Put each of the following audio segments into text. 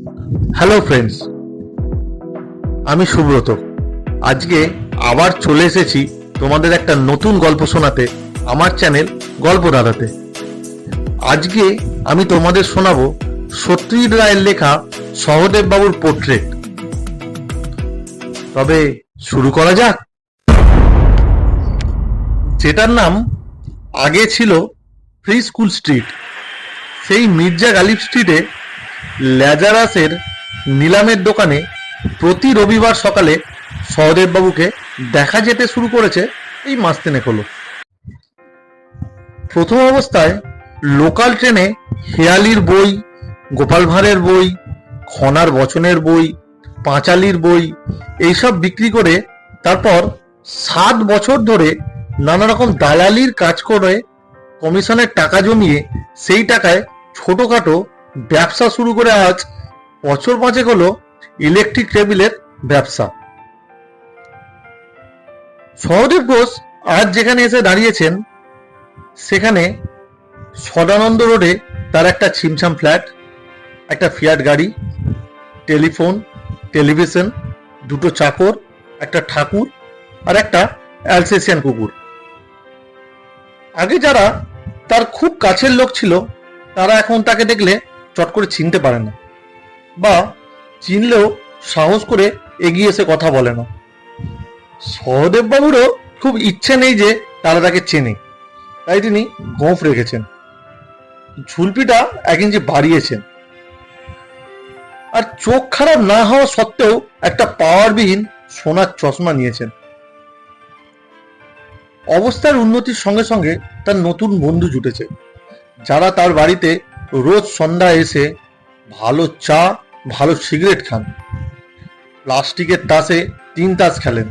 Hello friends আমি সুব্রত। আজকে আবার চলে এসেছি তোমাদের একটা নতুন গল্প শোনাতে, আমার চ্যানেল গল্প দাদাতে। আজকে আমি তোমাদের শোনাবো সত্যজিৎ রায়ের লেখা সহদেব বাবুর পোর্ট্রেট। তবে শুরু করা যাক। যেটার নাম আগে ছিল ফ্রি স্কুল স্ট্রিট। সেই মির্জা গালিব স্ট্রিটে ল্যাজারাসের নিলামের দোকানে প্রতি রবিবার সকালে সহদেববাবুকে দেখা যেতে শুরু করেছে এই মাস তিনেক হলো। প্রথম অবস্থায় লোকাল ট্রেনে হেয়ালির বই, গোপাল ভাঁড়ের বই, খনার বচনের বই, পাঁচালির বই এইসব বিক্রি করে তারপর সাত বছর ধরে নানা রকম দালালির কাজ করে কমিশনের টাকা জমিয়ে সেই টাকায় ছোটখাটো ব্যবসা শুরু করে আজ বছর পাঁচেক হলো ইলেকট্রিক টেবিলের ব্যবসা। সহদেব ঘোষ আজ যেখানে এসে দাঁড়িয়েছেন, সেখানে সদানন্দ রোডে তার একটা ছিমছাম ফ্ল্যাট, একটা ফিয়াট গাড়ি, টেলিফোন, টেলিভিশন, দুটো চাকর, একটা ঠাকুর আর একটা অ্যালসেসিয়ান কুকুর। আগে যারা তার খুব কাছের লোক ছিল, তারা এখন তাকে দেখলে চট করে চিনতে পারে না। বা চিনলেও সাহস করে এগিয়ে এসে কথা বলে না। সহদেব বাবুরও খুব ইচ্ছে নেই যে তারা তাকে চেনে। তাই তিনি গোঁফ রেখেছেন। ঝুলপিটা এক ইঞ্চি বাড়িয়েছেন। আর চোখ খারাপ না হওয়া সত্ত্বেও একটা পাওয়ারবিহীন সোনার চশমা নিয়েছেন। অবস্থার উন্নতির সঙ্গে সঙ্গে তার নতুন বন্ধু জুটেছে। যারা তার বাড়িতে রোজ সন্ধ্যা এসে ভালো চা, ভালো সিগারেট খান। প্লাস্টিকের তাসে তিন তাস খেলেন।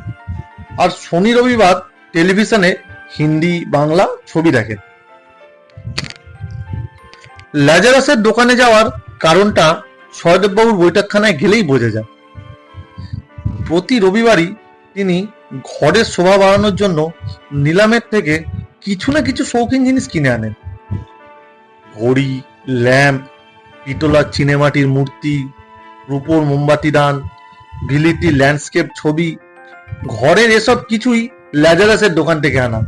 আর শনি রবিবার টেলিভিশনে হিন্দি, বাংলা ছবি দেখেন। ল্যাজারাসের দোকানে যাওয়ার কারণটা সহদেববাবুর বৈঠকখানায় গেলেই বোঝা যায়। প্রতি রবিবারই তিনি ঘরের শোভা বাড়ানোর জন্য নিলামের থেকে কিছু না কিছু শৌখিন জিনিস কিনে আনেন। ঘড়ি ল্যাম্প, পিতলার চিনেমাটির মূর্তি, রূপোর মোমবাতি দান ভিলিটি ল্যান্ডস্কেপ ছবি, ঘরের এসব কিছুই ল্যাজারাসের দোকান থেকে আনা।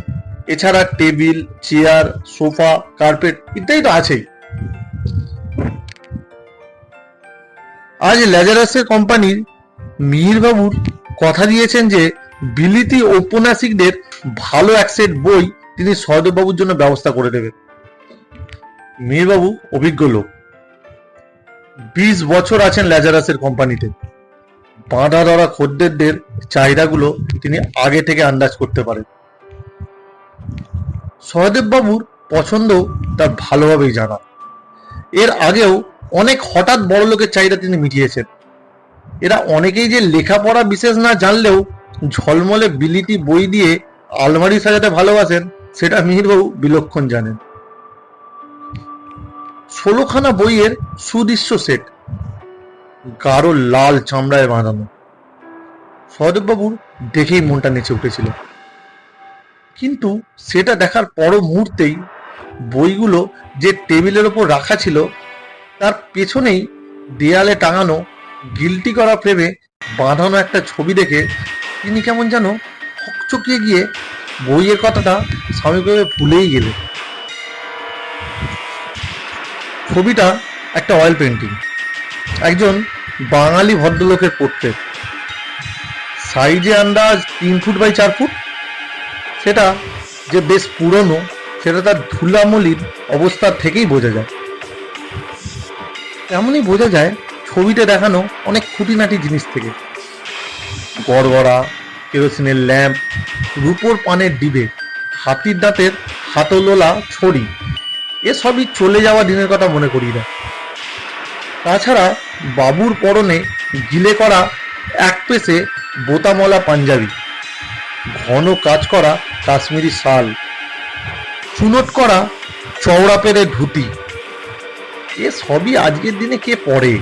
এছাড়া টেবিল, চেয়ার, সোফা, কার্পেট ইত্যাদি তো আছেই। আজ ল্যাজারাসের কোম্পানির মিহির বাবুর কথা দিয়েছেন যে, বিলিতি ঔপন্যাসিকদের ভালো এক সেট বই তিনি সহদেববাবুর জন্য ব্যবস্থা করে দেবেন। মিহিরবাবু অভিজ্ঞ লোক। বিশ বছর আছেন ল্যাজারাসের কোম্পানিতে। বাঁধা ধরা খদ্দেরদের চাহিদাগুলো তিনি আগে থেকে আন্দাজ করতে পারেন। সহদেববাবুর পছন্দ তার ভালোভাবেই জানা। এর আগেও অনেক হঠাৎ বড় লোকের চাহিদা তিনি মিটিয়েছেন। এরা অনেকেই যে লেখাপড়া বিশেষ না জানলেও ঝলমলে বিলিতি বই দিয়ে আলমারি সাজাতে ভালোবাসেন, সেটা মিহিরবাবু বিলক্ষণ জানেন। ষোলোখানা বইয়ের সুদৃশ্য সেট। গাঢ় লাল চামড়ায় বাঁধানো। সহদেববাবুর দেখেই মনটা নেচে উঠেছিল। কিন্তু সেটা দেখার পর মুহূর্তেই বইগুলো যে টেবিলের ওপর রাখা ছিল, তার পেছনেই দেয়ালে টাঙানো গিলটি করা ফ্রেমে বাঁধানো একটা ছবি দেখে তিনি কেমন যেন হকচকিয়ে গিয়ে বইয়ের কথাটা স্বামীভাবে ভুলেই গেলেন। ছবিটা একটা অয়েল পেন্টিং একজন বাঙালি ভদ্রলোকের পোর্ট্রেট সাইজে আন্দাজ তিন ফুট বাই চার ফুট সেটা যে বেশ পুরনো, সেটা তার ধুলামলির অবস্থা থেকেই বোঝা যায়। এমনই বোঝা যায় ছবিতে দেখানো অনেক খুঁটিনাটি জিনিস থেকে। গড়গড়া, কেরোসিনের ল্যাম্প, রূপোর পানের ডিবে, হাতির দাঁতের হাতলোলা ছড়ি। এসবই চলে যাওয়া দিনের কথা মনে করি না তাছাড়া বাবুর পরনে গিলে করা এক পেসে বোতামলা পাঞ্জাবি, ঘন কাজ করা কাশ্মীরি শাল, চুনট করা চওড়া পেরে ধুতি। এ সবই আজকের দিনে কে পড়ে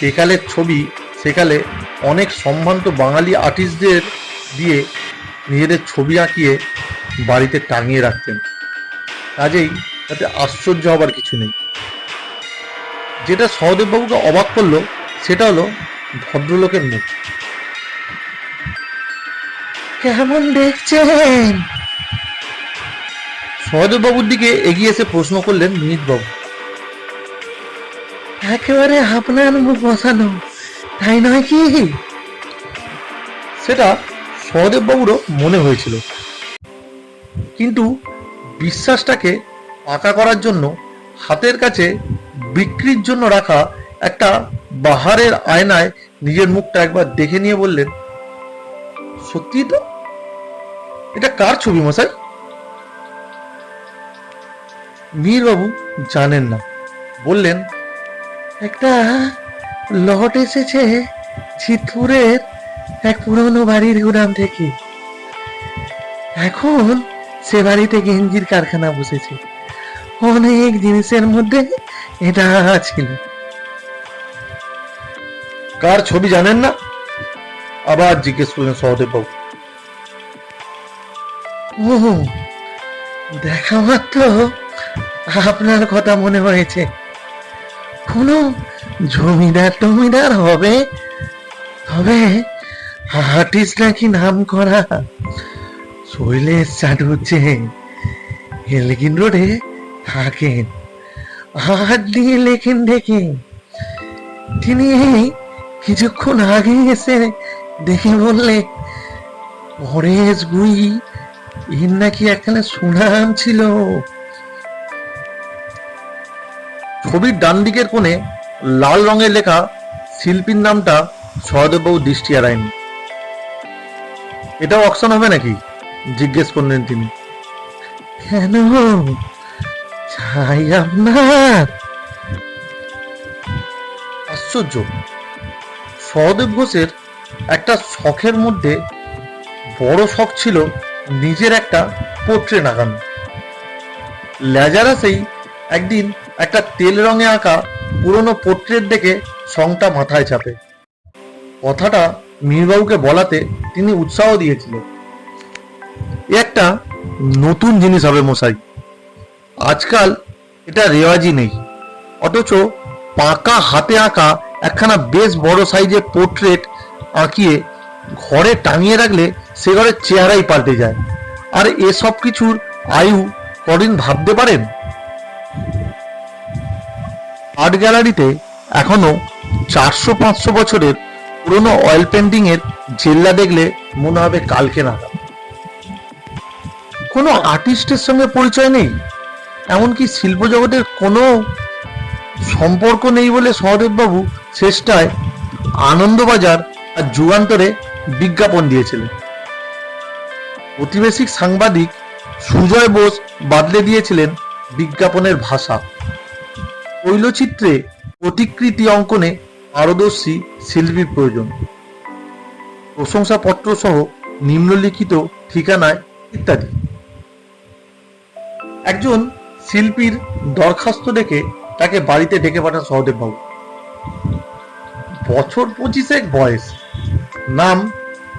যেকালের ছবি, সেকালে অনেক সম্ভ্রান্ত বাঙালি আর্টিস্টদের দিয়ে নিজেদের ছবি আঁকিয়ে বাড়িতে টাঙিয়ে রাখতেন। কাজেই তাতে আশ্চর্য হবার কিছু নেই। যেটা সহদেববাবুকে অবাক করল সেটা হলো ভদ্রলোকের মুখ। কেমন দেখছেন? সহদেববাবুর দিকে এগিয়ে এসে প্রশ্ন করলেন মিহিতবাবু। একেবারে আপনার মুখ বসানো তাই নয় কি? সেটা সহদেববাবুরও মনে হয়েছিল। কিন্তু বিশ্বাসটাকে পাকা করার জন্য হাতের কাছে বিক্রির জন্য রাখা একটা বাহারের আয়নায় নিজের মুখটা একবার দেখে নিয়ে বললেন সত্যি তো? এটা কার ছবি মশাই? মীরবাবু জানেন না। বললেন, একটা লট এসেছে চিতপুরের এক পুরনো বাড়ির গুদাম থেকে। এখন সে বাড়িতে গেঞ্জির কারখানা বসেছে। অনেক জিনিসের মধ্যে এটা ছিল কার ছবি জানেন না? আবার জিজ্ঞেস করলেন সহদেব বাবু। ও দেখা মাত্র আপনার কথা মনে হয়েছে। কোনো জমিদার টমিদার হবে? তবে আর্টিস্ট নাকি নাম করা শৈলেশ চাটুর্যে হেলগিন রোডে থাকেন। হাত দিয়ে লেখেন দেখে। তিনি কিছুক্ষণ আগে এসে দেখে বললে, পরেশ গুই এর নাকি একখানে সুনাম ছিল। ছবির ডান দিকের কোণে লাল রঙের লেখা শিল্পীর নামটা সহদেববাবু দৃষ্টি এড়ায়নি। এটাও অকশন হবে নাকি? জিজ্ঞেস করলেন তিনি। কেন? চাই আপনার আশ্চর্য। সহদেব ঘোষের একটা শখের মধ্যে বড় শখ ছিল নিজের একটা পোর্ট্রেট আঁকানো লেজারাসেই একদিন একটা তেল রঙে আঁকা পুরনো পোর্ট্রেট দেখে সংটা মাথায় চাপে। কথাটা মীরবাবুকে বলাতে তিনি উৎসাহ দিয়েছিলেন। একটা নতুন জিনিস হবে মশাই। আজকাল এটা রেওয়াজি নেই। অথচ পাকা হাতে আঁকা একখানা বেশ বড় সাইজের পোর্ট্রেট আঁকিয়ে ঘরে টাঙিয়ে রাখলে সে ঘরের চেহারাই পাল্টে যায়। আর এসব কিছুর আয়ু কদিন ভাবতে পারেন? আর্ট গ্যালারিতে এখনও চারশো পাঁচশো বছরের পুরনো অয়েল পেন্টিং এর জেল্লা দেখলে মনে হবে কালকে নাগাদ। কোনো আর্টিস্টের সঙ্গে পরিচয় নেই? এমনকি শিল্প জগতের কোনো সম্পর্ক নেই বলে সহদেববাবু শেষটায় আনন্দবাজার আর যুগান্তরে বিজ্ঞাপন দিয়েছিলেন। প্রতিবেশী সাংবাদিক সুজয় বোস বাদলে দিয়েছিলেন বিজ্ঞাপনের ভাষা। তৈলচিত্রে প্রতিকৃতি অঙ্কনে পারদর্শী শিল্পীর প্রয়োজন। প্রশংসাপত্র সহ নিম্নলিখিত ঠিকানায় ইত্যাদি। একজন শিল্পীর দরখাস্ত দেখে তাকে বাড়িতে ডেকে পাঠান সহদেববাবু। বছর পঁচিশেক বয়স। নাম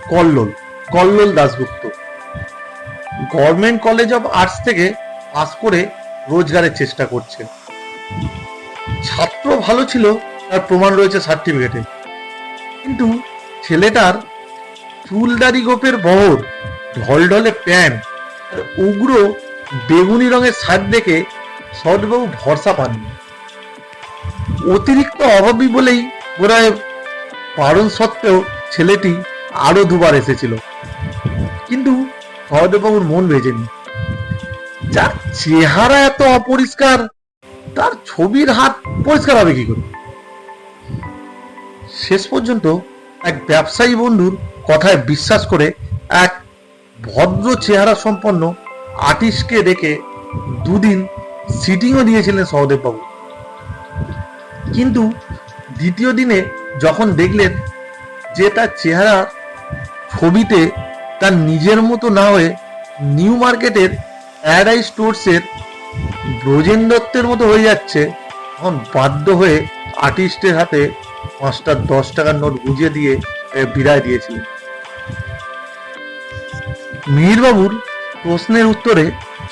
Kallol Kallol Dasgupta. Government college of arts থেকে পাস করে রোজগারের চেষ্টা করছে। ছাত্র ভালো ছিল, তার প্রমাণ রয়েছে সার্টিফিকেটে। কিন্তু ছেলেটার চুলদারি গোপের বহর, ঢলঢলে প্যান্ট উগ্র বেগুনি রঙের শার্ট দেখে সহজবাবু ভরসা পাননি। অতিরিক্ত অভাবী বলেই বোধহয় বারণ সত্ত্বেও ছেলেটি আরও দুবার এসেছিল। কিন্তু সহদেববাবুর মন ভেজেনি। যার চেহারা এত অপরিষ্কার, তার ছবির হাত পরিষ্কার হবে কি করে? শেষ পর্যন্ত এক ব্যবসায়ী বন্ধুর কথায় বিশ্বাস করে এক ভদ্র চেহারা সম্পন্ন আর্টিস্টকে ডেকে দুদিন সিটিংও দিয়েছিলেন সহদেববাবু। কিন্তু দ্বিতীয় দিনে যখন দেখলেন যে তার চেহারা ছবিতে তার নিজের মতো না হয়ে নিউ মার্কেটের প্যারাডাইজ স্টোর্সের ব্রজেন দত্তের মতো হয়ে যাচ্ছে, তখন বাধ্য হয়ে আর্টিস্টের হাতে পাঁচটা দশ টাকার নোট বুঝিয়ে দিয়ে বিদায় দিয়েছিলেন। মিহিরবাবুর প্রশ্নের উত্তরে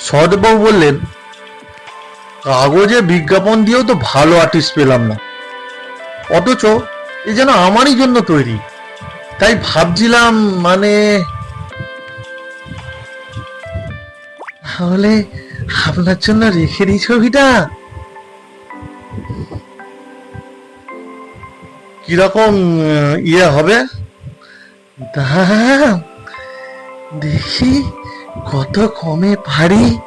সদবাবু বললেন, কাগজে বিজ্ঞাপন দিয়েও তো ভালো আর্টিস্ট পেলাম না। অথচ এ যেন আমারই জন্য তৈরি। তাই ভাবছিলাম মানে তাহলে আপনার জন্য রেখে দিই ছবিটা? কীরকম ইয়ে হবে? দেখি। কত কমে পারি?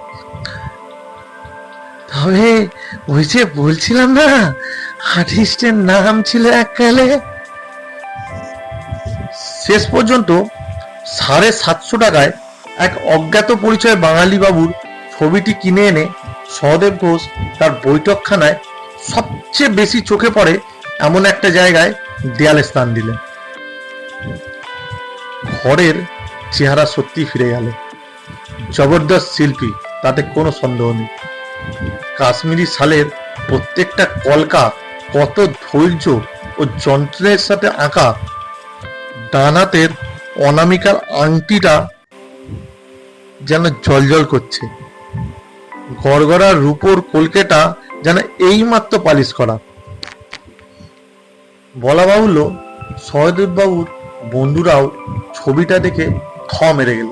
তবে ওই যে বলছিলাম না, আর্টিস্টের নাম ছিল এককালে। শেষ পর্যন্ত সাড়ে সাতশো টাকায় এক অজ্ঞাত পরিচয় বাঙালি বাবুর ছবিটি কিনে এনে সহদেব ঘোষ তার বৈঠকখানায় সবচেয়ে বেশি চোখে পড়ে এমন একটা জায়গায় দেয়ালে স্থান দিলেন। ঘরের চেহারা সত্যি ফিরে গেল। জবরদস্ত শিল্পী, তাতে কোনো সন্দেহ নেই। কাশ্মীরি শালের প্রত্যেকটা কলকা কত ধৈর্য ও যন্ত্রের সাথে আঁকা। ডানাতের অনামিকার আংটিটা যেন জলজল করছে। গড়গড়ার রূপোর কলকেটা যেন এইমাত্র পালিশ করা। বলা বাহুল্য সহদেব বাবুর বন্ধুরাও ছবিটা দেখে থ মেরে গেল।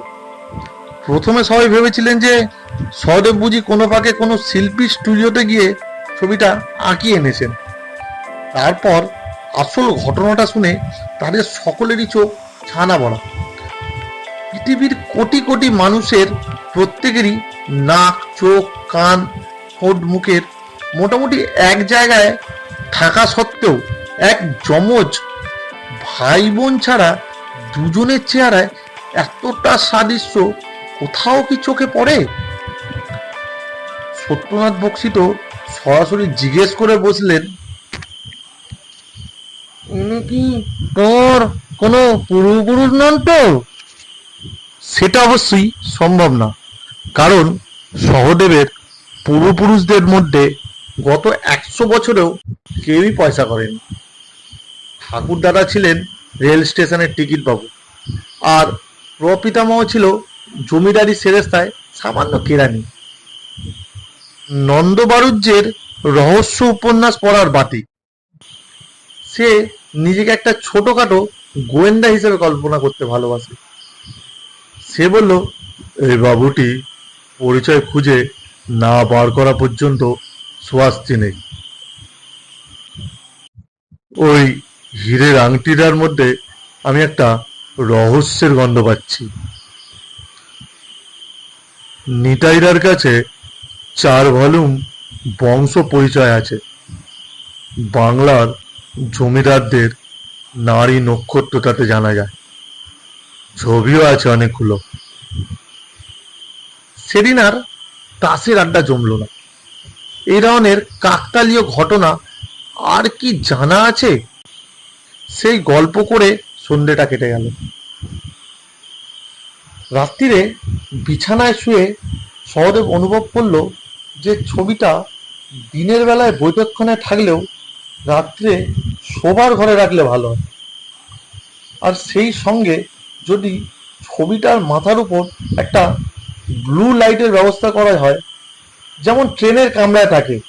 প্রথমে সবাই ভেবেছিলেন যে সহদেব বুঝি কোনো পাকে কোনো শিল্পী স্টুডিওতে গিয়ে ছবিটা আঁকিয়ে এনেছেন। তারপর আসল ঘটনাটা শুনে তাদের সকলেরই চোখ ছানা বড়া। পৃথিবীর কোটি কোটি মানুষের প্রত্যেকেরই নাক, চোখ, কান, ঠোঁট, মুখের মোটামুটি এক জায়গায় থাকা সত্ত্বেও এক যমজ ভাই বোন ছাড়া দুজনের চেহারায় এতটা সাদৃশ্য কোথাও কি চোখে পড়ে? সত্যনাথ বক্সি তো সরাসরি জিজ্ঞেস করে বসলেন, উনি কি তোর কোনো পূর্বপুরুষ নন তো? সেটা অবশ্যই সম্ভব না, কারণ সহদেবের পূর্বপুরুষদের মধ্যে গত একশো বছরেও কেউই পয়সা করেনি। ঠাকুর দাদা ছিলেন রেল স্টেশনের টিকিট বাবু আর প্রপিতামহ ছিল জমিদারি সেরেস্তায় সামান্য কেরানি। নন্দবারুজ্যের রহস্য উপন্যাস পড়ার বাতি সে নিজেকে একটা ছোটখাটো গোয়েন্দা হিসেবে কল্পনা করতে ভালোবাসে। সে বলল এই বাবুটি, পরিচয় খুঁজে না বার করা পর্যন্ত স্বাস্তি নেই। ওই হীরের আংটিটার মধ্যে আমি একটা রহস্যের গন্ধ পাচ্ছি। নিতাইরার কাছে চার ভলিউম বংশ পরিচয় আছে। বাংলার জমিদারদের নারী নক্ষত্র তাতে জানা যায়। ছবিও আছে অনেকগুলো। সেদিন আর তাসের আড্ডা জমল না। এই ধরনের কাকতালীয় ঘটনা আর কি জানা আছে? সেই গল্প করে সন্ধ্যেটা কেটে গেল। রাত্রিরে বিছানায় শুয়ে সহদেব অনুভব করল যে ছবিটা দিনের বেলায় বৈঠকখানায় থাকলেও রাত্রে শোবার ঘরে রাখলে ভালো হয়। আর সেই সঙ্গে যদি ছবিটার মাথার উপর একটা ব্লু লাইটের ব্যবস্থা করা হয়, যেমন ট্রেনের কামরায় থাকে,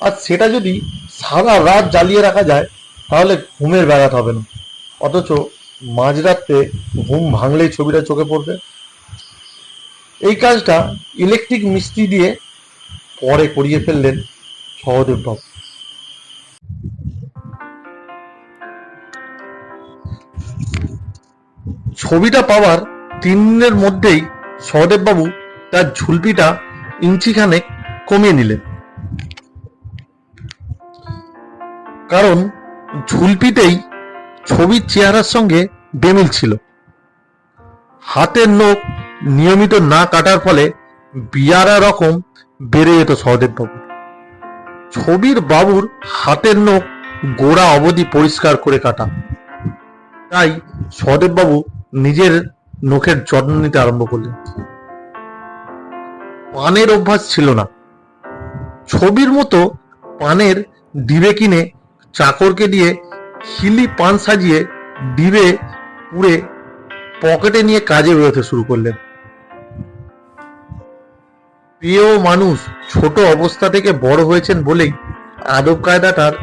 আর সেটা যদি সারা রাত জ্বালিয়ে রাখা যায়, তাহলে ঘুমের ব্যাঘাত হবে না। অথচ মাঝরাত্রে ঘুম ভাঙলেই ছবিটা চোখে পড়বে। এই কাজটা ইলেকট্রিক মিস্ত্রি দিয়ে পরে করিয়ে ফেললেন সহদেব বাবু। ছবিটা পাওয়ার তিন দিনের মধ্যেই সহদেব বাবু তার ঝুলপিটা ইঞ্চিখানেক কমিয়ে নিলেন। কারণ ঝুলপিতেই ছবির চেহারার সঙ্গে বেমিল ছিল। হাতের নখ নিয়মিত না কাটার ফলে বিয়ারা রকম বেড়ে যেত সহদেব বাবু। ছবির বাবুর হাতের নখ গোড়া অবধি পরিষ্কার করে কাটা। তাই সহদেব বাবু নিজের নখের যত্ন নিতে আরম্ভ করলেন। পানের অভ্যাস ছিল না। ছবির মতো পানের ডিবে কিনে চাকরকে দিয়ে খিলি পান সাজিয়ে ডিবে পুড়ে পকেটে নিয়ে কাজে বেরোতে শুরু করলেন। প্রিয় মানুষ, ছোট অবস্থা থেকে বড় হয়েছেন বলেই আদব কায়দাটার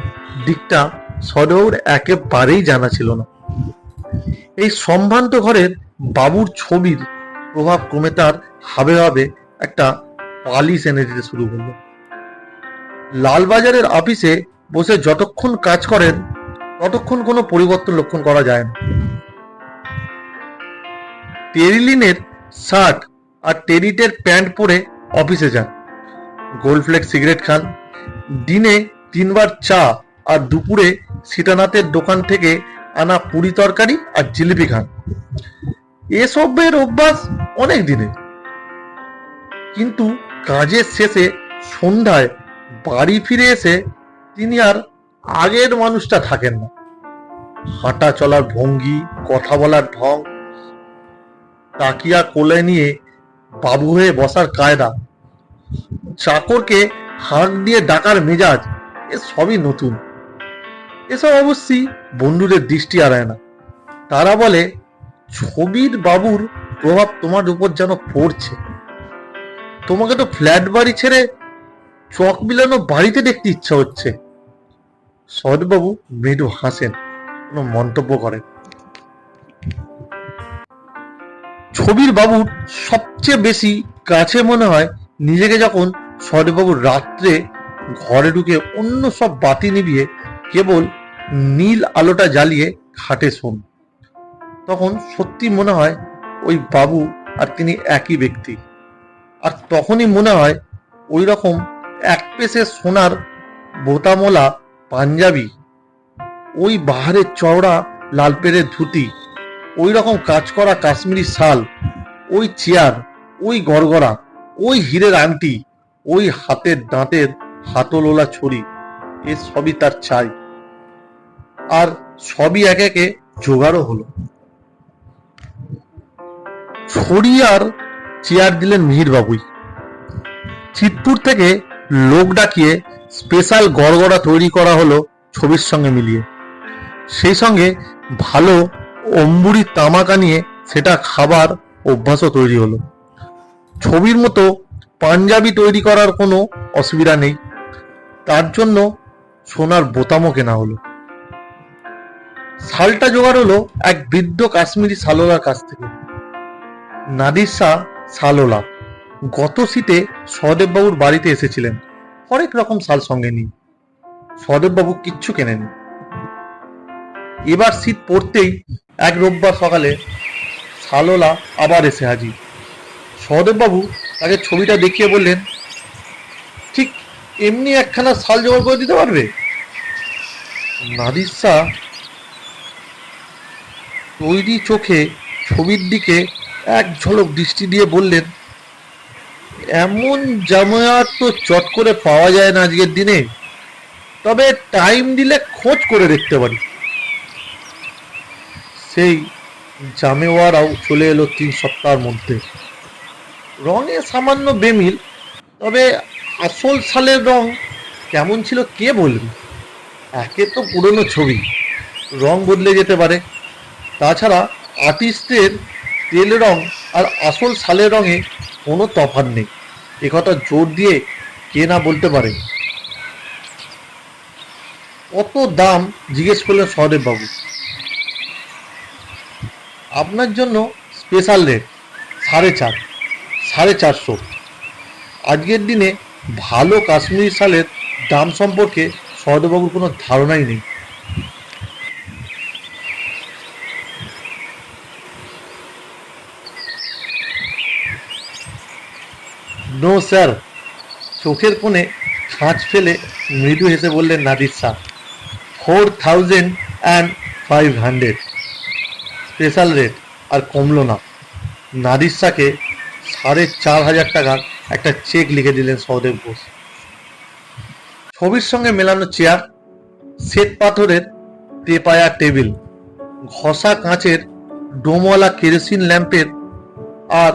দিকটা সদৌর একেবারেই জানা ছিল না। এই সম্ভ্রান্ত ঘরের বাবুর ছবির প্রভাব ক্রমে তার হাবে হাবে একটা পালিশ এনে দিতে শুরু করল। লালবাজারের অফিসে বসে যতক্ষণ কাজ করেন ততক্ষণ কোনো পরিবর্তন লক্ষণ করা যায় না। টেরিলিনের শার্ট আর টেরিটের প্যান্ট পরে অফিসে যান। গোল্ড ফ্লেক সিগারেট খান। দিনে তিনবার চা আর দুপুরে সীতানাথের দোকান থেকে আনা পুরি তরকারি আর জিলিপি খান। এসবের অভ্যাস অনেক দিনে। কিন্তু কাজের শেষে সন্ধ্যায় বাড়ি ফিরে এসে তিনি আর আগের মানুষটা থাকেন না। হাঁটা চলার ভঙ্গি, কথা বলার ঢং, তাকিয়া কোলে নিয়ে বাবু হয়ে বসার কায়দা, চাকরকে হাঁক দিয়ে ডাকার মেজাজ, এ সবই নতুন। এসব অবশ্যই বন্ধুদের দৃষ্টি আড়ায় না। তারা বলে, ছবির বাবুর প্রভাব তোমার উপর যেন পড়ছে। তোমাকে তো ফ্ল্যাট বাড়ি ছেড়ে চক বিলানো বাড়িতে দেখতে ইচ্ছা হচ্ছে। সদবাবু মৃদু হাসেন, কোনো মন্তব্য করেন। ছবির বাবুর সবচেয়ে বেশি কাছে মনে হয় নিজেকে যখন সদবাবু রাত্রে ঘরে ঢুকে অন্য সব বাতি নিভিয়ে কেবল নীল আলোটা জ্বালিয়ে খাটে শোন। তখন সত্যি মনে হয় ওই বাবু আর তিনি একই ব্যক্তি। আর তখনই মনে হয় ওই রকম এক পেসে সোনার বোতামোলা পাঞ্জাবি, ওই বাহারের চওড়া লাল পেড়ের ধুতি, ওই রকম কাজ করা কাশ্মীরি শাল, ওই চেয়ার, ওই গড়গড়া, ওই হীরের আংটি, ওই হাতের দাঁতের হাতলোলা ছড়ি এ সবই তার চাই আর সবই একে একে জোগাড়ও হলো। ছড়ি আর চেয়ার দিলেন মিহির বাবুই চিতপুর থেকে লোক ডাকিয়ে স্পেশাল গড়গড়া তৈরি করা হলো ছবির সঙ্গে মিলিয়ে। সেই সঙ্গে ভালো অম্বুরি তামাকা নিয়ে সেটা খাবার অভ্যাসও তৈরি হলো। ছবির মতো পাঞ্জাবি তৈরি করার কোনো অসুবিধা নেই। তার জন্য সোনার বোতামও কেনা হলো। শালটা জোগাড় হলো এক বৃদ্ধ কাশ্মীরি সালোলার কাছ থেকে। নাদির সালোলা গত শীতে সহদেববাবুর বাড়িতে এসেছিলেন। অনেক রকম শাল সঙ্গে নিয়ে সহদেববাবু কিচ্ছু কেনেন এবার শীত পড়তেই এক রোববার সকালে সালোলা আবার এসে হাজির। সহদেববাবু তাকে ছবিটা দেখিয়ে বললেন, ঠিক এমনি একখানা শাল জোগাড় করে দিতে পারবে? নাদির শাহ তৈরি চোখে ছবির দিকে এক ঝলক দৃষ্টি দিয়ে বললেন এমন জামায়াত তো চট করে পাওয়া যায় না আজকের দিনে। তবে টাইম দিলে খোঁজ করে দেখতে পারি। সেই জামেওয়ারাও চলে এলো তিন সপ্তাহের মধ্যে। রঙে সামান্য বেমিল, তবে আসল সালের রং কেমন ছিল কে বলবে? একে তো পুরনো ছবি, রং বদলে যেতে পারে। তাছাড়া আর্টিস্টের তেল রং আর আসল সালের রঙে কোনো তফাৎ নেই। একথা জোর দিয়ে কে না বলতে পারে। কত দাম জিজ্ঞেস করলেন সহদেব বাবু। আপনার জন্য স্পেশাল রেট সাড়ে চার, সাড়ে চারশো। আজকের দিনে ভালো কাশ্মীরি শালের দাম সম্পর্কে সহদেববাবুর কোনো ধারণাই নেই। স্যার। চোখের কোণে ছাঁচ ফেলে মৃদু হেসে বললেন Nadir Shah four thousand and five hundred special rate আর কমলো না। নাদির শাহকে সাড়ে চার হাজার টাকার একটা চেক লিখে দিলেন সহদেব ঘোষ। ছবির সঙ্গে মেলানো চেয়ার শ্বেত পাথরের তেপায়া টেবিল ঘষা কাঁচের ডোমওয়ালা কেরোসিন ল্যাম্পের আর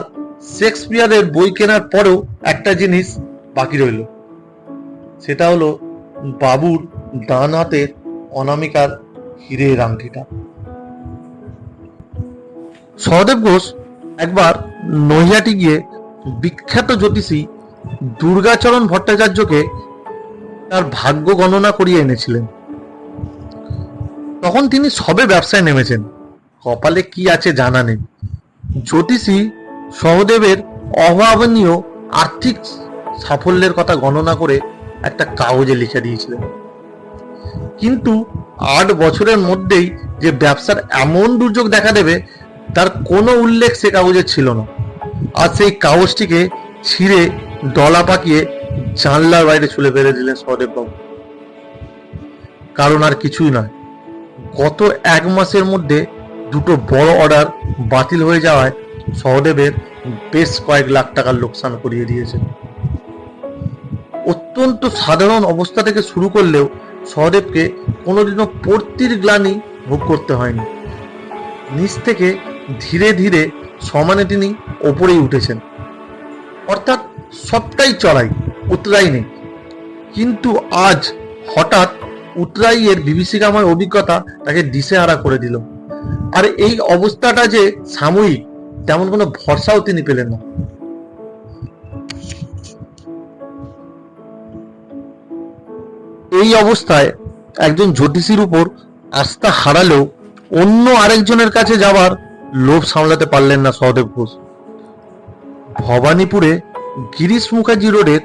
শেক্সপিয়ারের বই কেনার পরেও একটা জিনিস বাকি রইল। সেটা হলো বাবুর ডান হাতের অনামিকার হীরের আংটিটা। সহদেব ঘোষ একবার নৈহাটি গিয়ে বিখ্যাত জ্যোতিষী দুর্গাচরণ ভট্টাচার্যকে তার ভাগ্য গণনা করিয়ে এনেছিলেন। তখন তিনি সবে ব্যবসায় নেমেছেন। কপালে কি আছে জানা নেই। জ্যোতিষী সহদেবের অভাবনীয় আর্থিক সাফল্যের কথা গণনা করে একটা কাগজে লিখে দিয়েছিলেন। কিন্তু আট বছরের মধ্যেই যে ব্যবসার এমন দুর্যোগ দেখা দেবে, তার কোনো উল্লেখ সে কাগজে ছিল না। আর সেই কাগজটিকে ছিঁড়ে ডলা পাকিয়ে জানলার বাইরে ছুলে ফেলে দিলেন সহদেববাবু। কারণ আর কিছুই নয়। গত এক মাসের মধ্যে দুটো বড় অর্ডার বাতিল হয়ে যাওয়ায় সহদেবের বেশ কয়েক লাখ টাকার লোকসান করিয়ে দিয়েছে অত্যন্ত সাধারণ অবস্থা থেকে শুরু করলেও সহদেবকে কোনোদিনও পড়তির গ্লানি ভোগ করতে হয়নি। নিচ থেকে ধীরে ধীরে সমানে তিনি ওপরেই উঠেছেন। অর্থাৎ সবটাই চড়াই, উতরাই নেই। কিন্তু আজ হঠাৎ উতরাইয়ের বিভীষিকাময় অভিজ্ঞতা তাকে দিশেহারা করে দিল। আর এই অবস্থাটা যে সাময়িক তেমন কোনো ভরসাও তিনি পেলেন না। এই অবস্থায় একজন জ্যোতিষীর উপর আস্থা হারালেও অন্য আরেকজনের কাছে যাওয়ার লোভ সামলাতে পারলেন না সহদেব ঘোষ। ভবানীপুরে গিরিশ মুখার্জি রোডের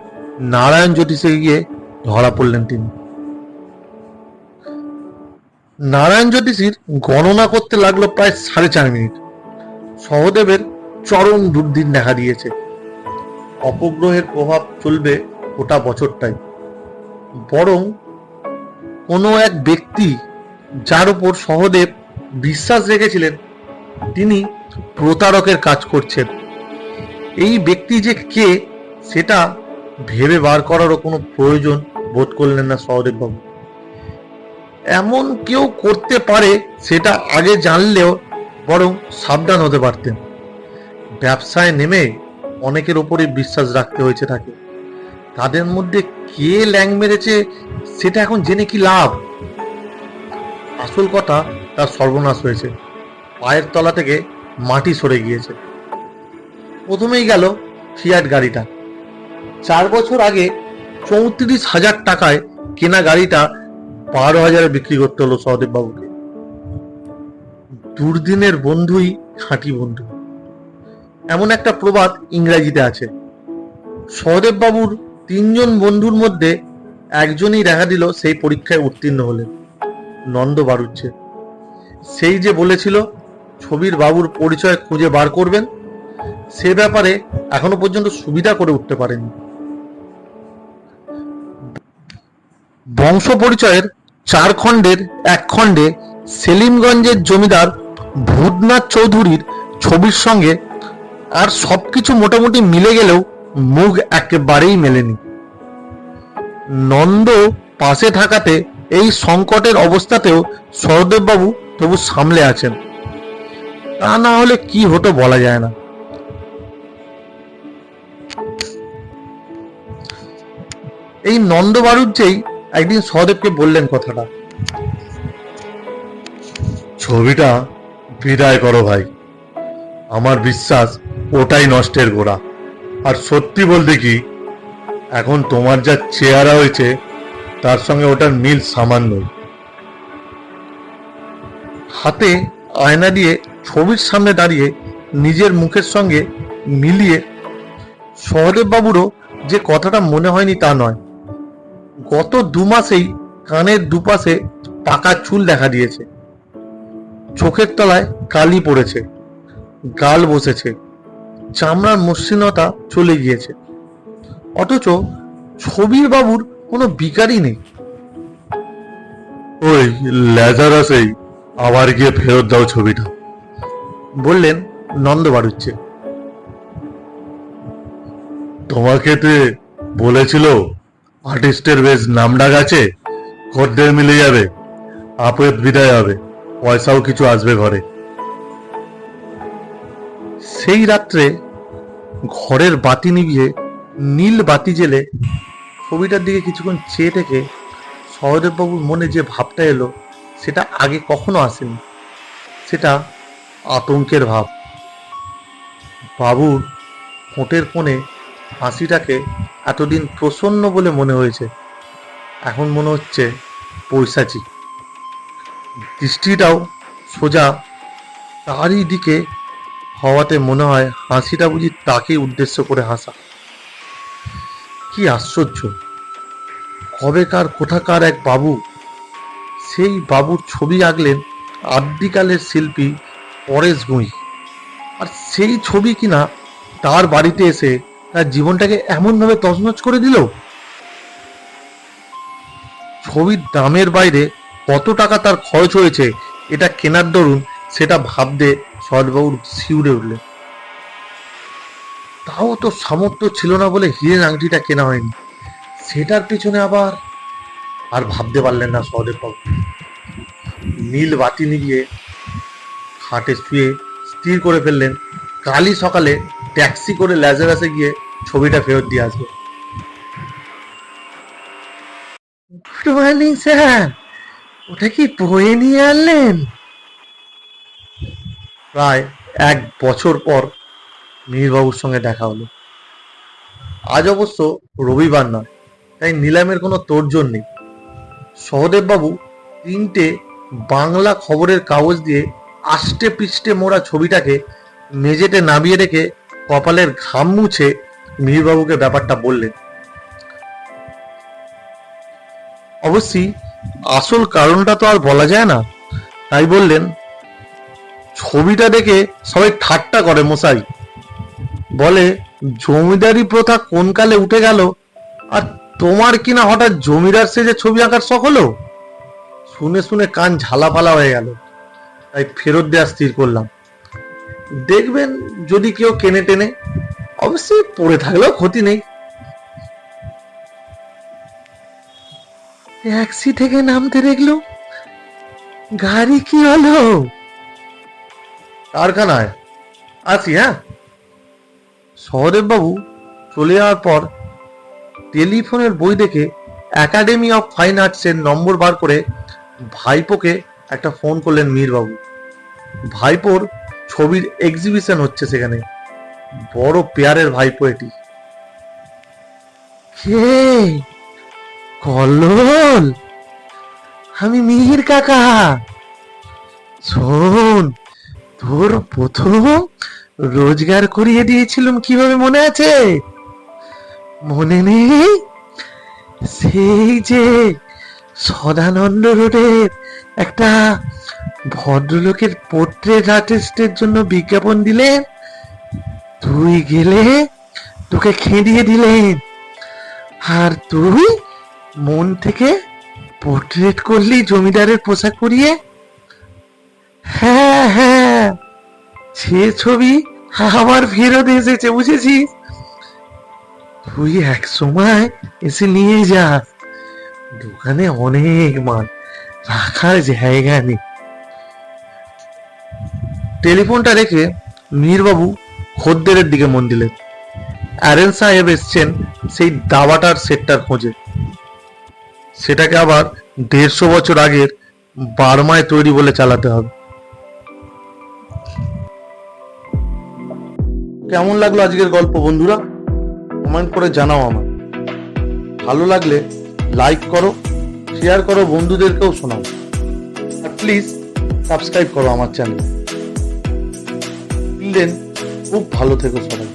নারায়ণ জ্যোতিষে গিয়ে ধরা পড়লেন তিনি। নারায়ণ জ্যোতিষীর গণনা করতে লাগল প্রায় সাড়ে চার মিনিট। সহদেবের চরম দুর্দিন দেখা দিয়েছে। অপগ্রহের প্রভাব চলবে গোটা বছরটাই। বরং কোনো এক ব্যক্তি যার উপর সহদেব বিশ্বাস রেখেছিলেন, তিনি প্রতারকের কাজ করছেন। এই ব্যক্তি যে কে, সেটা ভেবে বার করারও কোনো প্রয়োজন বোধ করলেন না সহদেববাবু। এমন কেউ করতে পারে, সেটা আগে জানলেও বরং সাবধান হতে পারতেন। ব্যবসায় নেমে অনেকের ওপরে বিশ্বাস রাখতে হয়েছে তাকে। তাদের মধ্যে কে ল্যাং মেরেছে সেটা এখন জেনে কি লাভ? আসল কথা তার সর্বনাশ হয়েছে। পায়ের তলা থেকে মাটি সরে গিয়েছে। প্রথমেই গেল ফিয়াট গাড়িটা। চার বছর আগে চৌত্রিশ হাজার টাকায় কেনা গাড়িটা বারো হাজারে বিক্রি করতে হলো সহদেব বাবুকে দুর্দিনের বন্ধুই খাঁটি বন্ধু। এমন একটা প্রবাদ ইংরেজিতে আছে। সহদেব বাবুর তিনজন বন্ধুর মধ্যে একজনই দেখা দিল সেই পরীক্ষায় উত্তীর্ণ হলেন, নন্দ বাড়ুচ্ছে সেই যে বলেছিল, ছবির বাবুর পরিচয় খুঁজে বার করবেন, সে ব্যাপারে এখনও পর্যন্ত সুবিধা করে উঠতে পারেনি বংশ পরিচয়ের চার খণ্ডের এক খণ্ডে সেলিমগঞ্জের জমিদার ভূতনাথ চৌধুরীর ছবির সঙ্গে আর সবকিছু মোটামুটি মিলে গেলেও মুখ একেবারেই মেলেনি। নন্দ পাশে থাকাতে এই সংকটের অবস্থাতেও সহদেববাবু তবু সামলে আছেন। তা না হলে কি হতো বলা যায় না। এই নন্দ বাড়ুজ্যেই একদিন সহদেবকে বললেন কথাটা। ছবিটা বিদায় করো ভাই। আমার বিশ্বাস ওটাই নষ্টের গোড়া। আর সত্যি বলতে কি, এখন তোমার যা চেহারা হয়েছে, তার সঙ্গে ওটার মিল সামান্যই হাতে আয়না দিয়ে ছবির সামনে দাঁড়িয়ে নিজের মুখের সঙ্গে মিলিয়ে সহদেব বাবুরও যে কথাটা মনে হয়নি তা নয়। গত দু মাসেই কানের দুপাশে পাকা চুল দেখা দিয়েছে। চোখের তলায় কালি পড়েছে গাল বসেছে চামড়ার মসৃণতা চলে গিয়েছে। অথচ ছবির বাবুর কোনো বিকারই নেই। ওই লেজারাসেই আবার গিয়ে ফেরত দাও ছবিটা। বললেন নন্দ বাড়ুচ্ছে তোমাকে তে বলেছিল আর্টিস্টের বেশ নামডাক আছে খদ্দের মিলে যাবে আপদ বিদায় হবে। পয়সাও কিছু আসবে ঘরে। সেই রাত্রে ঘরের বাতি নিভিয়ে নীল বাতি জেলে ছবিটার দিকে কিছুক্ষণ চেয়ে থেকে সহদেববাবুর মনে যে ভাবটা এলো, সেটা আগে কখনো আসেনি। সেটা আতঙ্কের ভাব। বাবুর ঠোঁটের কোণে হাসিটাকে এতদিন প্রসন্ন বলে মনে হয়েছে। এখন মনে হচ্ছে পৈশাচি দৃষ্টিটাও সোজা তারই দিকে হওয়াতে মনে হয় হাসিটা বুঝি তাকে উদ্দেশ্য করে হাসা। কি আশ্চর্য! কবেকার, কোথাকার এক বাবু, সেই বাবুর ছবি আঁকলেন আদ্যিকালের শিল্পী পরেশ গুঁই। আর সেই ছবি কিনা তার বাড়িতে এসে তার জীবনটাকে এমনভাবে তছনছ করে দিল? ছবির দামের বাইরে কত টাকা তার খরচ হয়েছে, এটা কেনার দরুন সেটা ভাবতে সহজবাবুর শিউরে উঠলে তাও তো সামর্থ্য ছিল না বলে হীরের আংটিটা কেনা হয়নি। সেটার পিছনে আবার আর ভাবতে পারলেন না সহদেববাবু নীল বাতি নিভিয়ে খাটে শুয়ে স্থির করে ফেললেন। কালই সকালে ট্যাক্সি করে ল্যাজারাসে গিয়ে ছবিটা ফেরত দিয়ে আসবে গুড মর্নিং, স্যার। ওটা কি বয়ে নিয়ে আনলেন? প্রায় এক বছর পর মিহিরবাবুর সঙ্গে দেখা হলো। আজ অবশ্য রবিবার নয়, তাই নিলামের কোনো তোড়জোড় নেই। সহদেববাবু তিনটে বাংলা খবরের কাগজ দিয়ে আষ্টে পিষ্টে মোড়া ছবিটাকে মেঝেতে নামিয়ে রেখে কপালের ঘাম মুছে মিহিরবাবুকে ব্যাপারটা বললেন। অবশ্যই আসল কারণটা তো আর বলা যায় না। তাই বললেন, ছবিটা দেখে সবাই ঠাট্টা করে মশাই বলে, জমিদারি প্রথা কোন কালে উঠে গেল? আর তোমার কিনা হঠাৎ জমিদার সেজে ছবি আঁকার শখ হলো? শুনে শুনে কান ঝালাপালা হয়ে গেল। তাই ফেরত দেওয়া স্থির করলাম। দেখবেন যদি কেউ কেনে টেনে, অবশ্যই পড়ে থাকলেও ক্ষতি নেই। ট্যাক্সি থেকে নামতে দেখল গাড়ি কি হলো? কারখানায়। আছি হ্যাঁ? সহদেব বাবু চলে যাওয়ার পর টেলিফোনের বই দেখে একাডেমি অফ ফাইন আর্টসের নম্বর বার করে ভাইপোকে একটা ফোন করলেন মীরবাবু। ভাইপোর ছবির এক্সিবিশন হচ্ছে সেখানে। বড় পেয়ারের ভাইপো এটি। কে? কল্লোল, আমি মিহির কাকা। শোন, তোর প্রথম রোজগার করিয়ে দিয়েছিলাম কীভাবে মনে আছে? মনে নেই? সেই যে সদানন্দ রোডের একটা ভদ্রলোকের পোর্ট্রেট আর্টিস্টের জন্য বিজ্ঞাপন দিলেন। তুই গেলে তোকে খেদিয়ে দিলেন। আর তুই মন থেকে পোর্ট্রেট করলি জমিদারের পোশাক পরিয়ে? হ্যাঁ হ্যাঁ সে ছবি আবার ফেরত এসেছে, বুঝেছিস? তুই এক সময় এসে নিয়ে যা। দোকানে অনেক মাল, রাখার জায়গা নেই। টেলিফোনটা রেখে মীরবাবু খদ্দেরের দিকে মন দিলেন। অ্যারেন সাহেব এসছেন সেই দাবাটার সেটটার খোঁজে। সেটাকে আবার দেড়শো বছর আগের বার্মায় তৈরি বলে চালাতে হবে। কেমন লাগল আজকের গল্প বন্ধুরা? কমেন্ট করে জানাও আমার ভালো লাগলে লাইক করো, শেয়ার করো, বন্ধুদেরকেও শোনাও। আর প্লিজ সাবস্ক্রাইব করো আমার চ্যানেল। দেন খুব ভালো থেকো সবাই।